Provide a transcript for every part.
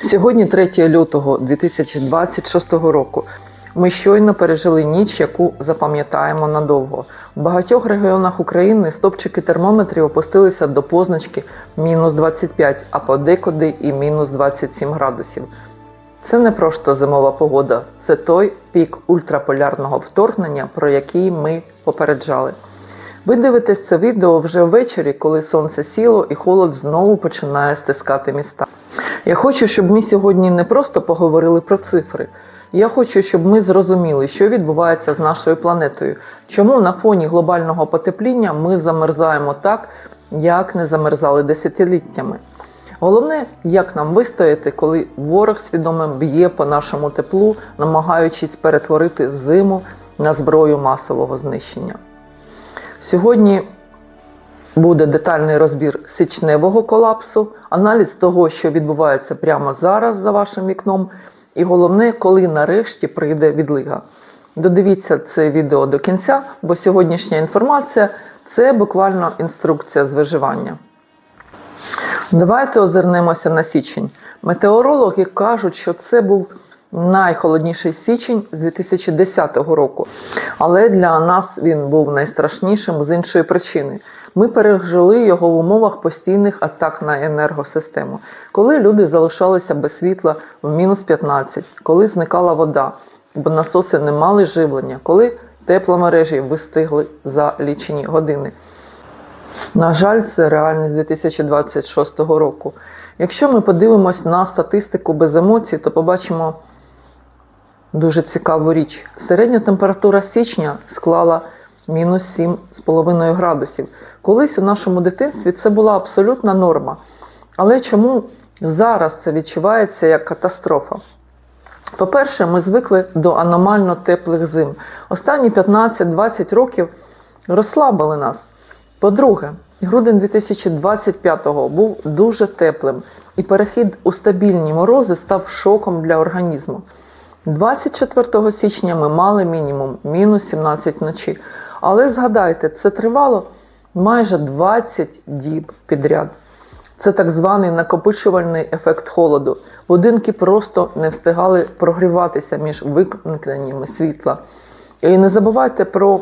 Сьогодні 3 лютого 2026 року. Ми щойно пережили ніч, яку запам'ятаємо надовго. В багатьох регіонах України стопчики термометрів опустилися до позначки мінус 25, а подекуди і мінус 27 градусів. Це не просто зимова погода, це той пік ультраполярного вторгнення, про який ми попереджали. Ви дивитесь це відео вже ввечері, коли сонце сіло і холод знову починає стискати міста. Я хочу, щоб ми сьогодні не просто поговорили про цифри. Я хочу, щоб ми зрозуміли, що відбувається з нашою планетою, чому на фоні глобального потепління ми замерзаємо так, як не замерзали десятиліттями. Головне, як нам вистояти, коли ворог свідомо б'є по нашому теплу, намагаючись перетворити зиму на зброю масового знищення. Сьогодні буде детальний розбір січневого колапсу, аналіз того, що відбувається прямо зараз за вашим вікном, і головне, коли нарешті прийде відлига. Додивіться це відео до кінця, бо сьогоднішня інформація це буквально інструкція з виживання. Давайте озирнемося на січень. Метеорологи кажуть, що це був найхолодніший січень з 2010 року. Але для нас він був найстрашнішим з іншої причини. Ми пережили його в умовах постійних атак на енергосистему, коли люди залишалися без світла в мінус 15, коли зникала вода, бо насоси не мали живлення, коли тепломережі вистигли за лічені години. На жаль, це реальність 2026 року. Якщо ми подивимось на статистику без емоцій, то побачимо дуже цікаву річ. Середня температура січня склала мінус 7,5 градусів. Колись у нашому дитинстві це була абсолютна норма. Але чому зараз це відчувається як катастрофа? По-перше, ми звикли до аномально теплих зим. Останні 15-20 років розслабили нас. По-друге, грудень 2025-го був дуже теплим, і перехід у стабільні морози став шоком для організму. 24 січня ми мали мінімум мінус 17 вночі. Але згадайте, це тривало майже 20 діб підряд. Це так званий накопичувальний ефект холоду. Будинки просто не встигали прогріватися між вимкненнями світла. І не забувайте про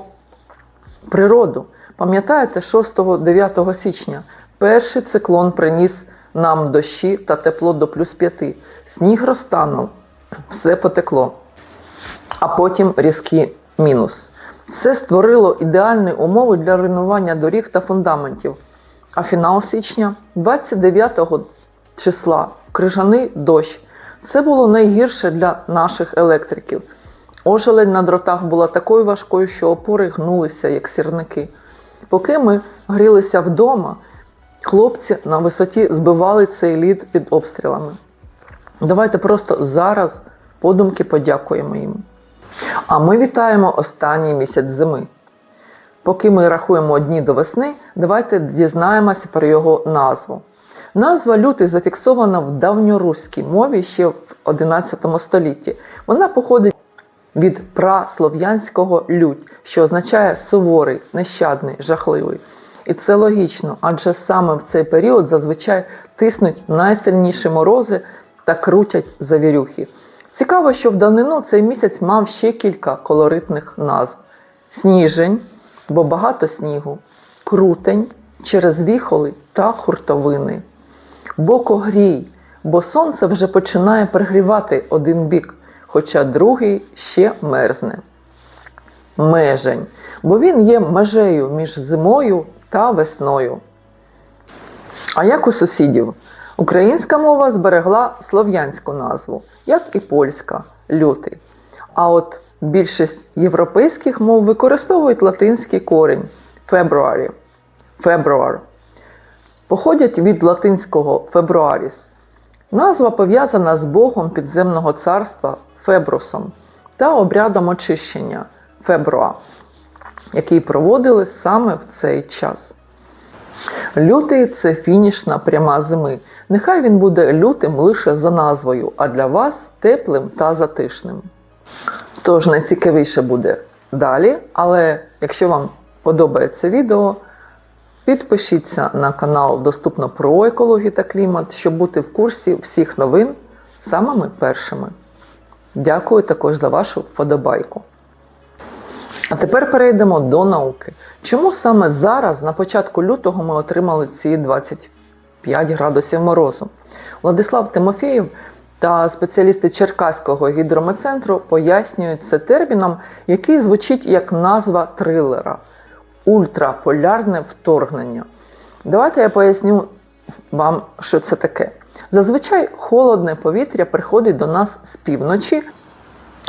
природу. Пам'ятаєте, 6-9 січня перший циклон приніс нам дощі та тепло до плюс 5. Сніг розтанув, все потекло. А потім різкий мінус. Це створило ідеальні умови для руйнування доріг та фундаментів. А фінал січня, 29 числа, крижаний дощ. Це було найгірше для наших електриків. Ожеледь на дротах була такою важкою, що опори гнулися, як сірники. Поки ми грілися вдома, хлопці на висоті збивали цей лід під обстрілами. Давайте просто зараз подумки подякуємо їм. А ми вітаємо останній місяць зими. Поки ми рахуємо дні до весни, давайте дізнаємося про його назву. Назва лютий зафіксована в давньоруській мові ще в 11 столітті. Вона походить від праслов'янського лють, що означає суворий, нещадний, жахливий. І це логічно, адже саме в цей період зазвичай тиснуть найсильніші морози та крутять завірюхи. Цікаво, що в давнину цей місяць мав ще кілька колоритних назв: сніжень, бо багато снігу, крутень через віхоли та хуртовини, бокогрій, бо сонце вже починає пригрівати один бік, хоча другий ще мерзне. Межень, бо він є межею між зимою та весною. А як у сусідів? Українська мова зберегла слов'янську назву, як і польська лютий. А от більшість європейських мов використовують латинський корінь February. Februar. Походять від латинського фебруаріс. Назва пов'язана з Богом підземного царства Фебрусом та обрядом очищення Фебруа, який проводили саме в цей час. Лютий це фінішна пряма зими. Нехай він буде лютим лише за назвою, а для вас теплим та затишним. Тож найцікавіше буде далі, але якщо вам подобається відео, Підпишіться на канал Доступно про екологію та клімат, щоб бути в курсі всіх новин самими першими. Дякую також за вашу вподобайку. А тепер перейдемо до науки. Чому саме зараз, на початку лютого, ми отримали ці 25 градусів морозу? Владислав Тимофєєв та спеціалісти Черкаського гідрометцентру пояснюють це терміном, який звучить як назва трилера ультраполярне вторгнення. Давайте я поясню вам, що це таке. Зазвичай холодне повітря приходить до нас з півночі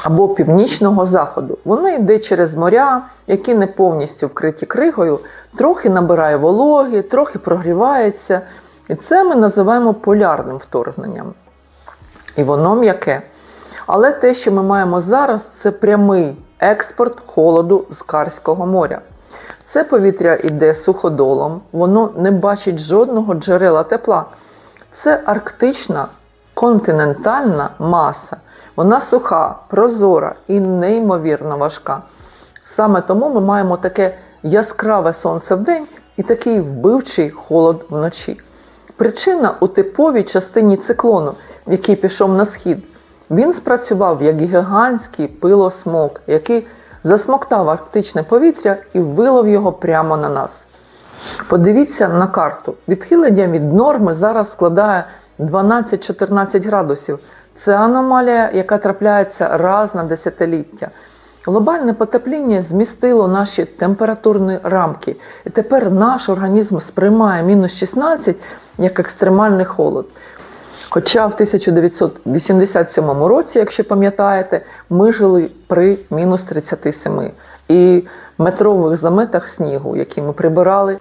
або північного заходу. Воно йде через моря, які не повністю вкриті кригою, трохи набирає вологи, трохи прогрівається. І це ми називаємо полярним вторгненням. І воно м'яке. Але те, що ми маємо зараз, це прямий експорт холоду з Карського моря. Це повітря йде суходолом, воно не бачить жодного джерела тепла. Це арктична континентальна маса. Вона суха, прозора і неймовірно важка. Саме тому ми маємо таке яскраве сонце вдень і такий вбивчий холод вночі. Причина у типовій частині циклону, який пішов на схід. Він спрацював як гігантський пилосмок, який засмоктав арктичне повітря і вилов його прямо на нас. Подивіться на карту. Відхилення від норми зараз складає 12-14 градусів. Це аномалія, яка трапляється раз на десятиліття. Глобальне потепління змістило наші температурні рамки, і тепер наш організм сприймає мінус 16 як екстремальний холод. Хоча в 1987 році, якщо пам'ятаєте, ми жили при мінус 37 і метрових заметах снігу, які ми прибирали.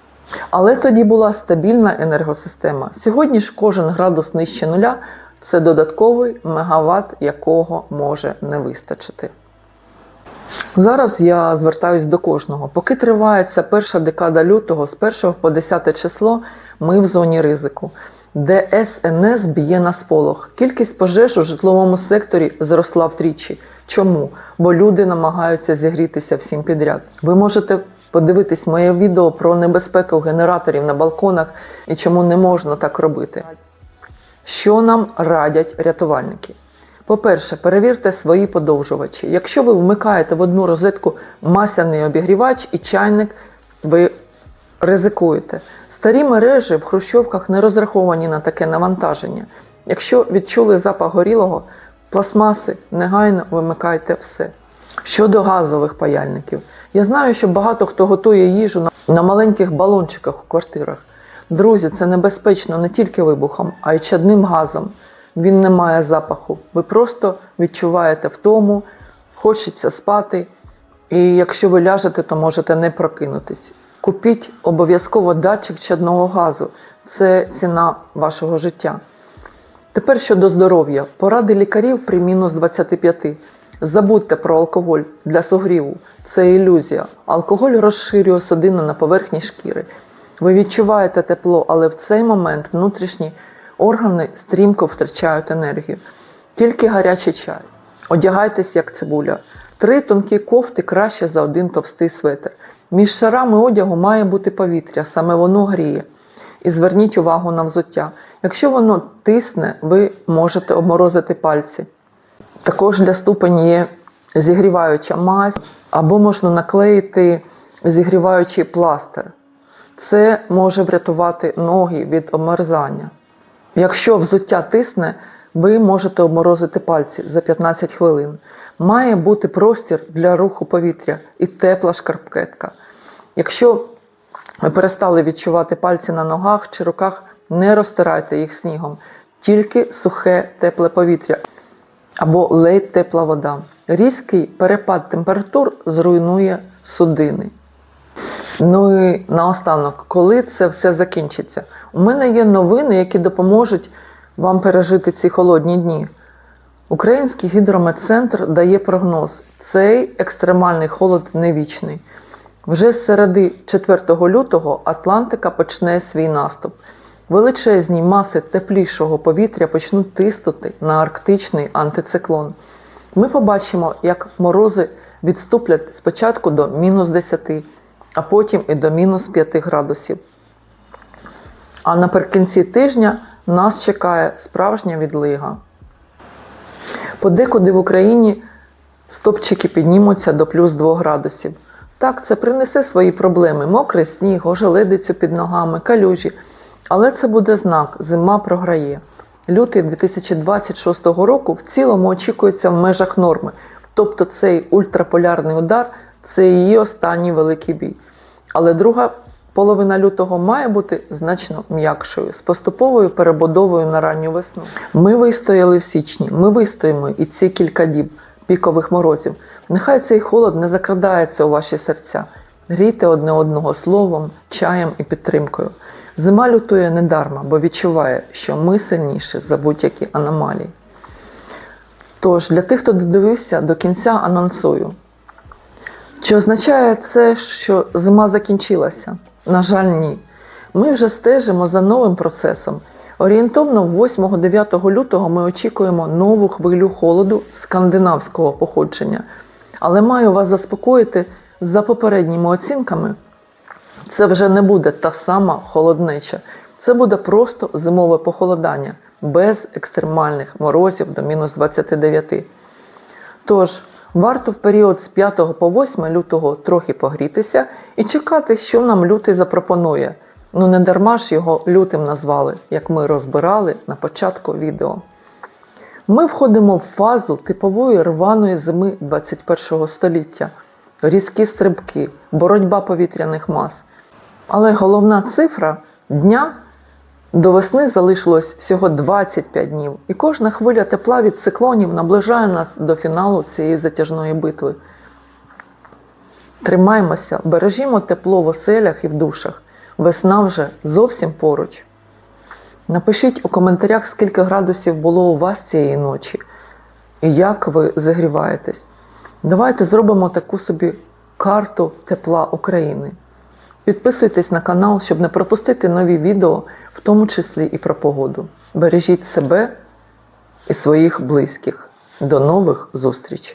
Але тоді була стабільна енергосистема. Сьогодні ж кожен градус нижче нуля це додатковий мегаватт, якого може не вистачити. Зараз я звертаюсь до кожного. Поки тривається перша декада лютого, з 1 по 10 число, ми в зоні ризику. ДСНС б'є на сполох. Кількість пожеж у житловому секторі зросла втричі. Чому? Бо люди намагаються зігрітися всім підряд. Ви можете подивитись моє відео про небезпеку генераторів на балконах і чому не можна так робити. Що нам радять рятувальники? По-перше, перевірте свої подовжувачі. Якщо ви вмикаєте в одну розетку масляний обігрівач і чайник, ви ризикуєте. Старі мережі в хрущовках не розраховані на таке навантаження. Якщо відчули запах горілого, пластмаси, негайно вимикайте все. Щодо газових паяльників, я знаю, що багато хто готує їжу на- маленьких балончиках у квартирах. Друзі, це небезпечно не тільки вибухом, а й чадним газом. Він не має запаху. Ви просто відчуваєте втому, хочеться спати, і якщо ви ляжете, то можете не прокинутись. Купіть обов'язково датчик чадного газу. Це ціна вашого життя. Тепер щодо здоров'я. Поради лікарів при мінус 25. Забудьте про алкоголь для согріву. Це ілюзія. Алкоголь розширює судину на поверхні шкіри. Ви відчуваєте тепло, але в цей момент внутрішні органи стрімко втрачають енергію. Тільки гарячий чай. Одягайтесь як цибуля. Три тонкі кофти краще за один товстий светр. Між шарами одягу має бути повітря, саме воно гріє. І зверніть увагу на взуття. Якщо воно тисне, ви можете обморозити пальці. Також для ступень є зігріваюча мазь, або можна наклеїти зігріваючий пластир. Це може врятувати ноги від обмерзання. Якщо взуття тисне, ви можете обморозити пальці за 15 хвилин. Має бути простір для руху повітря і тепла шкарпетка. Якщо ви перестали відчувати пальці на ногах чи руках, не розтирайте їх снігом, тільки сухе тепле повітря або ледь тепла вода. Різкий перепад температур зруйнує судини. Ну і наостанок, коли це все закінчиться? У мене є новини, які допоможуть вам пережити ці холодні дні. Український гідрометцентр дає прогноз: цей екстремальний холод не вічний. Вже з середи 4 лютого Атлантика почне свій наступ. Величезні маси теплішого повітря почнуть тиснути на арктичний антициклон. Ми побачимо, як морози відступлять спочатку до мінус 10, а потім і до мінус 5 градусів. А наприкінці тижня нас чекає справжня відлига. Подекуди в Україні стопчики піднімуться до плюс 2 градусів. Так, це принесе свої проблеми: мокрий сніг, ожеледицю під ногами, калюжі. Але це буде знак, зима програє. Лютий 2026 року в цілому очікується в межах норми. Тобто цей ультраполярний удар це її останній великий бій. Але друга половина лютого має бути значно м'якшою, з поступовою перебудовою на ранню весну. Ми вистояли в січні, ми вистоїмо і ці кілька діб пікових морозів. Нехай цей холод не закрадається у ваші серця. Грійте одне одного словом, чаєм і підтримкою. Зима лютує недарма, бо відчуває, що ми сильніші за будь-які аномалії. Тож, для тих, хто додивився до кінця, анонсую. Чи означає це, що зима закінчилася? На жаль, ні. Ми вже стежимо за новим процесом. Орієнтовно 8-9 лютого ми очікуємо нову хвилю холоду скандинавського походження. Але маю вас заспокоїти за попередніми оцінками. Це вже не буде та сама холоднеча. Це буде просто зимове похолодання без екстремальних морозів до мінус 29. Тож, варто в період з 5 по 8 лютого трохи погрітися і чекати, що нам лютий запропонує. Ну не дарма ж його лютим назвали, як ми розбирали на початку відео. Ми входимо в фазу типової рваної зими 21 століття, різкі стрибки, боротьба повітряних мас. Але головна цифра дня до весни залишилось всього 25 днів, і кожна хвиля тепла від циклонів наближає нас до фіналу цієї затяжної битви. Тримаймося, бережімо тепло в оселях і в душах. Весна вже зовсім поруч. Напишіть у коментарях, скільки градусів було у вас цієї ночі і як ви загріваєтесь. Давайте зробимо таку собі карту тепла України. Підписуйтесь на канал, щоб не пропустити нові відео, в тому числі і про погоду. Бережіть себе і своїх близьких. До нових зустрічей!